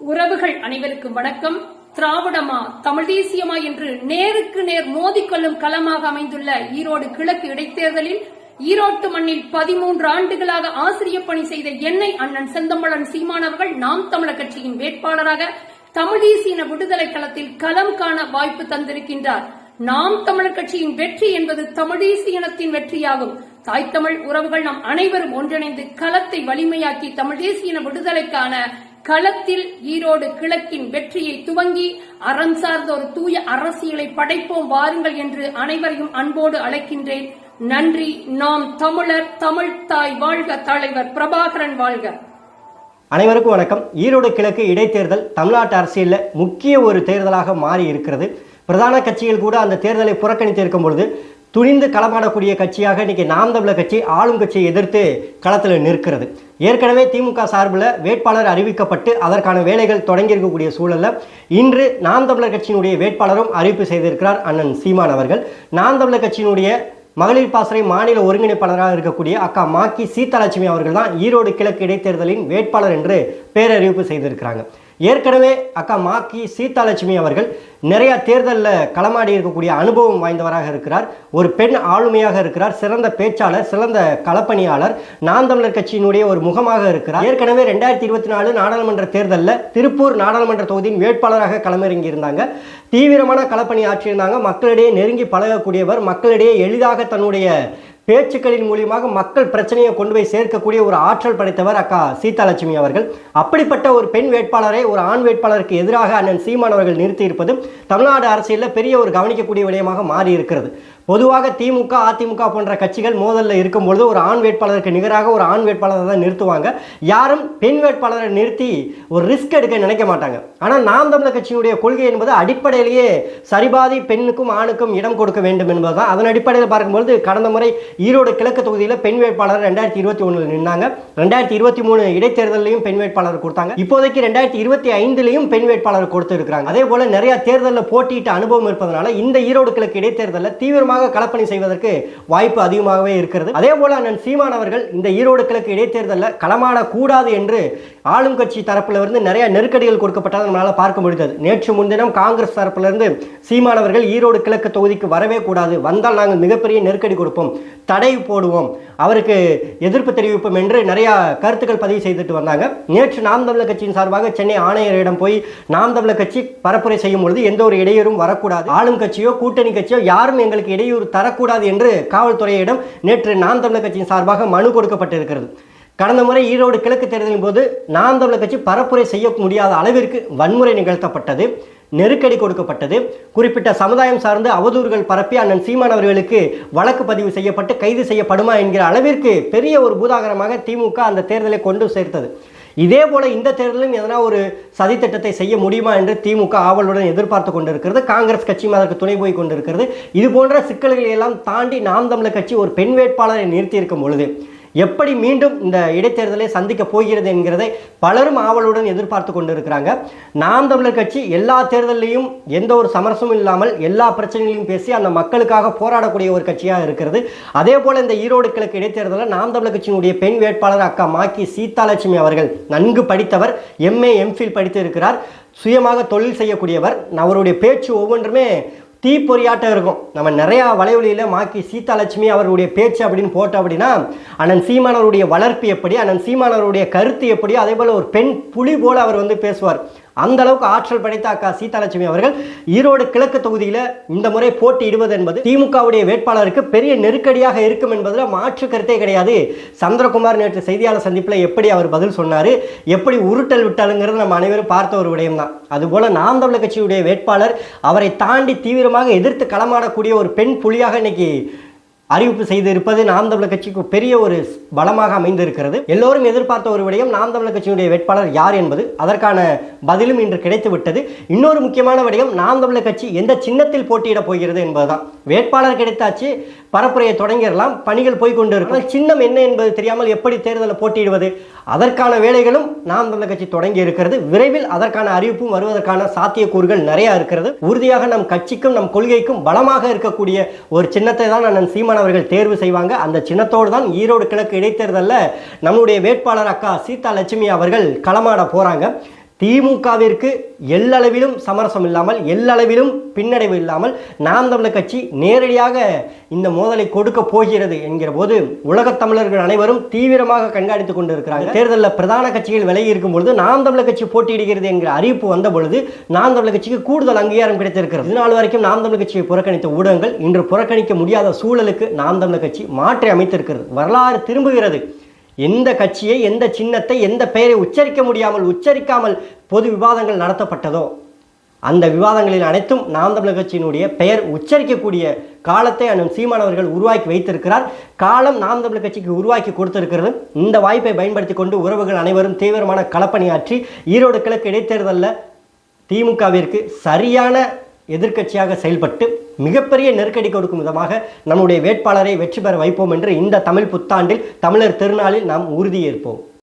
உறவுகள் அனைவருக்கும் வணக்கம். திராவிடமா தமிழ் தேசியமா என்று நேருக்கு நேர் மோதிக்கொள்ளும் களமாக அமைந்துள்ள ஈரோடு கிழக்கு இடைத்தேர்தலில் ஈரோட்டு மண்ணில் பதிமூன்று ஆண்டுகளாக ஆசிரியர் பணி செய்த என்னை அண்ணன் செந்தமிழன் சீமானவர்கள் நாம் தமிழர் கட்சியின் வேட்பாளராக தமிழ் தேசிய விடுதலை களத்தில் களம் காண வாய்ப்பு தந்திருக்கின்றார். நாம் தமிழர் கட்சியின் வெற்றி என்பது தமிழ் தேசிய இனத்தின் வெற்றியாகும். தாய் தமிழ் உறவுகள் நாம் அனைவரும் ஒன்றிணைந்து களத்தை வலிமையாக்கி தமிழ் தேசிய விடுதலைக்கான களத்தில் ஈரோடு கிழக்கின் வெற்றியை துவங்கி அறம் சார்ந்த ஒரு தூய அரசியலை படைப்போம் வாருங்கள் என்று அனைவரையும் அன்போடு அழைக்கின்றேன். நன்றி. நாம் தமிழர் தமிழ் தாய் வாழ்க தலைவர் பிரபாகரன் வாழ்க. அனைவருக்கும் வணக்கம். ஈரோடு கிழக்கு இடைத்தேர்தல் தமிழ்நாட்டு அரசியலில் முக்கிய ஒரு தேர்தலாக மாறி இருக்கிறது பிரதான கட்சிகள் கூட அந்த தேர்தலை புறக்கணித்து இருக்கும் பொழுது துணிந்து களமாடக்கூடிய கட்சியாக இன்றைக்கி நாம் தமிழர் கட்சி ஆளும் கட்சியை எதிர்த்து களத்தில் நிற்கிறது. ஏற்கனவே திமுக சார்பில் வேட்பாளர் அறிவிக்கப்பட்டு அதற்கான வேலைகள் தொடங்கியிருக்கக்கூடிய சூழலில் இன்று நாம் தமிழர் கட்சியினுடைய வேட்பாளரும் அறிவிப்பு செய்திருக்கிறார் அண்ணன் சீமான் அவர்கள். நாம் தமிழர் கட்சியினுடைய மகளிர் பாசறை மாநில ஒருங்கிணைப்பாளராக இருக்கக்கூடிய அக்கா மாக்கி சீதாலட்சுமி அவர்கள் தான் ஈரோடு கிழக்கு இடைத்தேர்தலின் வேட்பாளர் என்று பேரறிவிப்பு செய்திருக்கிறாங்க. ஏற்கனவே அக்கா மாக்கி சீதாலட்சுமி அவர்கள் நிறைய தேர்தலில் களமாடி இருக்கக்கூடிய அனுபவம் வாய்ந்தவராக இருக்கிறார். ஒரு பெண் ஆளுமையாக இருக்கிறார். சிறந்த பேச்சாளர் சிறந்த களப்பணியாளர் நாம் தமிழர் கட்சியினுடைய ஒரு முகமாக இருக்கிறார். ஏற்கனவே ரெண்டாயிரத்தி இருபத்தி நாலு நாடாளுமன்ற தேர்தலில் திருப்பூர் நாடாளுமன்ற தொகுதியின் வேட்பாளராக களமிறங்கியிருந்தாங்க. தீவிரமான களப்பணி ஆற்றியிருந்தாங்க. மக்களிடையே நெருங்கி பழகக்கூடியவர் மக்களிடையே எளிதாக தன்னுடைய பேச்சுக்களின் மூலியமாக மக்கள் பிரச்சனையை கொண்டு போய் சேர்க்கக்கூடிய ஒரு ஆற்றல் படைத்தவர் அக்கா சீதாலட்சுமி அவர்கள். அப்படிப்பட்ட ஒரு பெண் வேட்பாளரை ஒரு ஆண் வேட்பாளருக்கு எதிராக அண்ணன் சீமான் அவர்கள் நிறுத்தியிருப்பது தமிழ்நாடு அரசியலில் பெரிய ஒரு கவனிக்கக்கூடிய விடயமாக மாறி இருக்கிறது பொதுவாக திமுக அதிமுக போன்ற கட்சிகள் மோதலில் இருக்கும்பொழுது ஒரு ஆண் வேட்பாளருக்கு நிகராக ஒரு ஆண் வேட்பாளரை தான் நிறுத்துவாங்க. யாரும் பெண் வேட்பாளரை நிறுத்தி ஒரு ரிஸ்க் எடுக்க நினைக்க மாட்டாங்க. ஆனால் நாம் தமிழர் கட்சியினுடைய கொள்கை என்பது அடிப்படையிலேயே சரிபாதி பெண்ணுக்கும் ஆணுக்கும் இடம் கொடுக்க வேண்டும் என்பதுதான். அதன் அடிப்படையில் பார்க்கும்பொழுது கடந்த முறை ஈரோடு கிழக்கு தொகுதியில் பெண் வேட்பாளர் ரெண்டாயிரத்தி இருபத்தி ஒன்றில் நின்னாங்க. ரெண்டாயிரத்தி இருபத்தி மூணு இடைத்தேர்தலையும் பெண் வேட்பாளர் கொடுத்தாங்க. இப்போதைக்கு ரெண்டாயிரத்தி இருபத்தி ஐந்துலையும் பெண் வேட்பாளர் கொடுத்து இருக்கிறாங்க அதே போல நிறைய தேர்தலில் போட்டியிட்ட அனுபவம் இருப்பதனால இந்த ஈரோடு கிழக்கு இடைத்தேர்தலில் தீவிரமாக களப்பணி செய்வதற்கு வாய்ப்பு அதிகமாகவே இருக்கிறது. அதே போல அண்ணன் சீமான் அவர்கள் இந்த ஈரோடு கிழக்கு இடைத்தேர்தலில் களமாடக்கூடாது என்று ஆளும் கட்சி தரப்புல இருந்து நிறைய நெருக்கடிகள் கொடுக்கப்பட்டதை நம்மளால பார்க்க முடிந்தது. நேற்று முன்தினம் காங்கிரஸ் தரப்பிலிருந்து சீமான் அவர்கள் ஈரோடு கிழக்கு தொகுதிக்கு வரவே கூடாது. வந்தால் நாங்கள் மிகப்பெரிய நெருக்கடி கொடுப்போம். தடை போடுவோம். அவருக்கு எதிர்ப்பு தெரிவிப்போம் என்று நிறைய கருத்துக்கள் பதிவு செய்துட்டு வந்தாங்க. நேற்று நாம் தமிழர் கட்சியின் சார்பாக சென்னை ஆணையரிடம் போய் நாம் தமிழர் கட்சி பரப்புரை செய்யும் பொழுது எந்த ஒரு இடையூறும் வரக்கூடாது. ஆளும் கட்சியோ கூட்டணி கட்சியோ யாரும் எங்களுக்கு இடையூறு தரக்கூடாது என்று காவல்துறையிடம் நேற்று நாம் தமிழர் கட்சியின் சார்பாக மனு கொடுக்கப்பட்டிருக்கிறது. கடந்த முறை ஈரோடு கிழக்கு தேர்தலின் போது நாம் தமிழர் கட்சி பரப்புரை செய்ய முடியாத அளவிற்கு வன்முறை நிகழ்த்தப்பட்டது நெருக்கடி கொடுக்கப்பட்டது. குறிப்பிட்ட சமுதாயம் சார்ந்து அவதூறுகள் பரப்பி அண்ணன் சீமான் அவர்களுக்கு வழக்கு பதிவு செய்யப்பட்டு கைது செய்யப்படுமா என்கிற அளவிற்கு பெரிய ஒரு பூதாகரமாக திமுக அந்த தேர்தலை கொண்டு சேர்த்தது. இதே போல இந்த தேர்தலும் எதனா ஒரு சதித்திட்டத்தை செய்ய முடியுமா என்று திமுக ஆவலுடன் எதிர்பார்த்து கொண்டிருக்கிறது. காங்கிரஸ் கட்சியும் அதற்கு துணை போய் கொண்டிருக்கிறது. இது போன்ற சிக்கல்களை எல்லாம் தாண்டி நாம் தமிழர் கட்சி ஒரு பெண் வேட்பாளரை நிறுத்தியிருக்கும் பொழுது எப்படி மீண்டும் இந்த இடைத்தேர்தலை சந்திக்க போகிறது என்கிறதை பலரும் ஆவலுடன் எதிர்பார்த்து கொண்டிருக்கிறாங்க. நாம் தமிழர் கட்சி எல்லா தேர்தலையும் எந்த ஒரு சமரசமும் இல்லாமல் எல்லா பிரச்சனைகளையும் பேசி அந்த மக்களுக்காக போராடக்கூடிய ஒரு கட்சியாக இருக்கிறது. அதே போல இந்த ஈரோடு கிழக்கு இடைத்தேர்தலில் நாம் தமிழர் கட்சியினுடைய பெண் வேட்பாளர் அக்கா மாக்கி சீதாலட்சுமி அவர்கள் நன்கு படித்தவர் எம்ஏ எம்ஃபில் படித்து இருக்கிறார் சுயமாக தொழில் செய்யக்கூடியவர். அவருடைய பேச்சு ஒவ்வொன்றுமே தீப்பொறியாட்டம் இருக்கும். நம்ம நிறையா வலைவலியில் மாக்கி சீதாலட்சுமி அவருடைய பேச்சு அப்படின்னு போட்டோம் அப்படின்னா அண்ணன் சீமானவருடைய வளர்ப்பு எப்படி அண்ணன் சீமானவருடைய கருத்து எப்படி அதே போல் ஒரு பெண் புலி போல் அவர் வந்து பேசுவார். அந்த அளவுக்கு ஆற்றல் படைத்த அக்கா சீதாலட்சுமி அவர்கள். ஈரோடு கிழக்கு தொகுதியில் இந்த முறை போட்டியிடுவது என்பது திமுகவுடைய வேட்பாளருக்கு பெரிய நெருக்கடியாக இருக்கும் என்பதில் மாற்று கருத்தே கிடையாது. சந்திரகுமார் நேற்று செய்தியாளர் சந்திப்பில் எப்படி அவர் பதில் சொன்னார் எப்படி உருட்டல் விட்டாலுங்கிறது நம்ம அனைவரும் பார்த்த ஒரு விடயம் தான் அதுபோல் நாம் தமிழர் கட்சியுடைய வேட்பாளர் அவரை தாண்டி தீவிரமாக எதிர்த்து களமாடக்கூடிய ஒரு பெண் புலியாக இன்னைக்கு அறிவிப்பு செய்திருப்பது நாம் தமிழர் கட்சிக்கு பெரிய ஒரு பலமாக அமைந்திருக்கிறது. எல்லோரும் எதிர்பார்த்த ஒரு விடயம் நாம் தமிழர் கட்சியினுடைய வேட்பாளர் யார் என்பது. அதற்கான பதிலும் இன்று கிடைத்து விட்டது. இன்னொரு முக்கியமான விடயம் நாம் தமிழர் கட்சி எந்த சின்னத்தில் போட்டியிட போகிறது என்பதுதான். வேட்பாளர் கிடைத்தாச்சு பரப்புரையை தொடங்கிடலாம் பணிகள் போய்கொண்டு இருக்கும் சின்னம் என்ன என்பது தெரியாமல் எப்படி தேர்தலில் போட்டியிடுவது? அதற்கான வேலைகளும் நாம் தமிழர் கட்சி தொடங்கி இருக்கிறது. விரைவில் அதற்கான அறிவிப்பும் வருவதற்கான சாத்தியக்கூறுகள் நிறையா இருக்கிறது. உறுதியாக நம் கட்சிக்கும் நம் கொள்கைக்கும் பலமாக இருக்கக்கூடிய ஒரு சின்னத்தை தான் அண்ணன் சீமான் அவர்கள் தேர்வு செய்வாங்க. அந்த சின்னத்தோடு தான் ஈரோடு கிழக்கு இடைத்தேர்தலில் நம்முடைய வேட்பாளர் அக்கா சீதா லட்சுமி அவர்கள் களமாட போறாங்க. திமுகவிற்கு எல்லளவிலும் சமரசம் இல்லாமல் எல்லளவிலும் பின்னடைவு இல்லாமல் நாம் தமிழர் கட்சி நேரடியாக இந்த மோதலை கொடுக்க போகிறது என்கிற போது உலகத் தமிழர்கள் அனைவரும் தீவிரமாக கண்காணித்துக் கொண்டிருக்கிறாங்க தேர்தலில் பிரதான கட்சிகள் விலகி இருக்கும் பொழுது நாம் தமிழர் கட்சி போட்டியிடுகிறது என்கிற அறிவிப்பு வந்த பொழுது நாம் தமிழர் கட்சிக்கு கூடுதல் அங்கீகாரம் கிடைத்திருக்கிறது. இதனால் நாள் வரைக்கும் நாம் தமிழர் கட்சியை புறக்கணித்த ஊடகங்கள் இன்று புறக்கணிக்க முடியாத சூழலுக்கு நாம் தமிழர் கட்சி மாற்றி அமைத்திருக்கிறது. வரலாறு திரும்புகிறது. எந்த கட்சியை எந்த சின்னத்தை எந்த பெயரை உச்சரிக்க முடியாமல் உச்சரிக்காமல் பொது விவாதங்கள் நடத்தப்பட்டதோ அந்த விவாதங்களில் அனைத்தும் நாம் தமிழர் கட்சியினுடைய பெயர் உச்சரிக்கக்கூடிய காலத்தை அண்ணன் சீமான் அவர்கள் உருவாக்கி வைத்திருக்கிறார். காலம் நாம் தமிழர் கட்சிக்கு உருவாக்கி கொடுத்திருக்கிறது. இந்த வாய்ப்பை பயன்படுத்தி கொண்டு உறவுகள் அனைவரும் தீவிரமான களப்பணியாற்றி ஈரோடு கிழக்கு இடைத்தேர்தலில் திமுகவிற்கு சரியான எதிர்க்கட்சியாக செயல்பட்டு மிகப்பெரிய நெருக்கடி கொடுக்கும் விதமாக நம்முடைய வேட்பாளரை வெற்றி பெற வைப்போம் என்று இந்த தமிழ் புத்தாண்டில் தமிழர் திருநாளில் நாம் உறுதியேற்போம்.